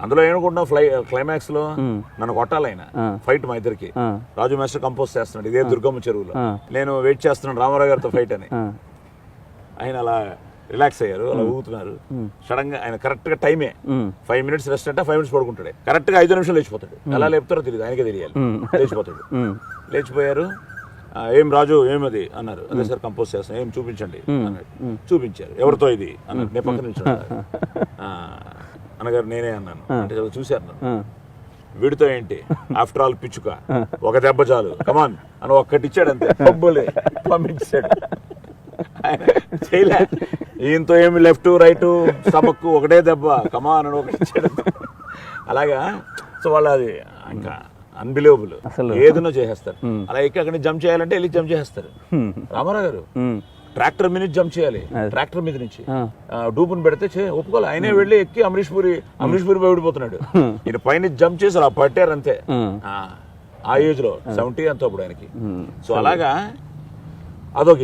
అందులో ఏమనుకుంటున్నావు? ఫ్లై క్లైమాక్స్లో నన్ను కొట్టాలి ఆయన ఆ. ఫైట్ మా ఇద్దరికి. రాజు మాస్టర్ కంపోజ్ చేస్తున్నాడు. ఇదే దుర్గమ్మ చెరువులో. నేను వెయిట్ చేస్తున్నాను రామారావు గారితో ఫైట్ అని. ఆయన అలా రిలాక్స్ అయ్యారు అలా ఊగుతున్నారు. సడన్గా ఆయన కరెక్ట్గా టైమే ఫైవ్ మినిట్స్ రెస్ట్ అంటే ఫైవ్ మినిట్స్ పడుకుంటాడు. కరెక్ట్గా ఐదు నిమిషాలు లేచిపోతాడు. ఎలా లేపుతారో తెలియదు ఆయనకే తెలియాలి. లేచిపోతాడు. లేచిపోయారు. ఏం రాజు ఏమది అన్నారు. అదే సార్ కంపోజ్ చేస్తాను ఏం చూపించండి అన్నాడు. చూపించారు. ఎవరితో ఇది? అన్నారు నేను పక్కన అన్నగారు నేనే అన్నాను. అంటే "చలో చూశారు నన్ను. ఆ, వీడితో ఏంటి? ఆఫ్టర్ ఆల్ పిచ్చుక. ఒక దెబ్బ చాలు. కమాన్ అని ఒక్కటి ఇచ్చాడు అంతే. పబ్బులే. పంపించాడు. చేయలే. ఈయనతో ఏమి లెఫ్ట్ రైట్ స్టమక్ ఒకటే దెబ్బ. కమాన్ అని ఒకటి ఇచ్చాడు. అలాగా? సో వాళ్ళు అది ఇంకా అన్బిలీవబుల్ అసలు. ఏదైనా చేసేస్తారు. అలా ఎక్కి అక్కడి జంప్ చేయాలంటే వెళ్ళి జంప్ చేస్తారు ఉమ్, రామారావు గారు ట్రాక్టర్ మీద జంప్ చేయాలి. ట్రాక్టర్ మీద నుంచి. డూపుని పెడితే ఒప్పుకోవాలి. ఆయనే వెళ్ళి ఎక్కి అమరీష్ పూరి అమరీష్ పూరి ఓడిపోతున్నాడు ఈయన పైన జంప్ చేసి అలా పట్టారు అంతే. ఆ, ఏజ్లో సెవెంటీ అంత అప్పుడు ఆయనకి. సో అలాగా అదొక.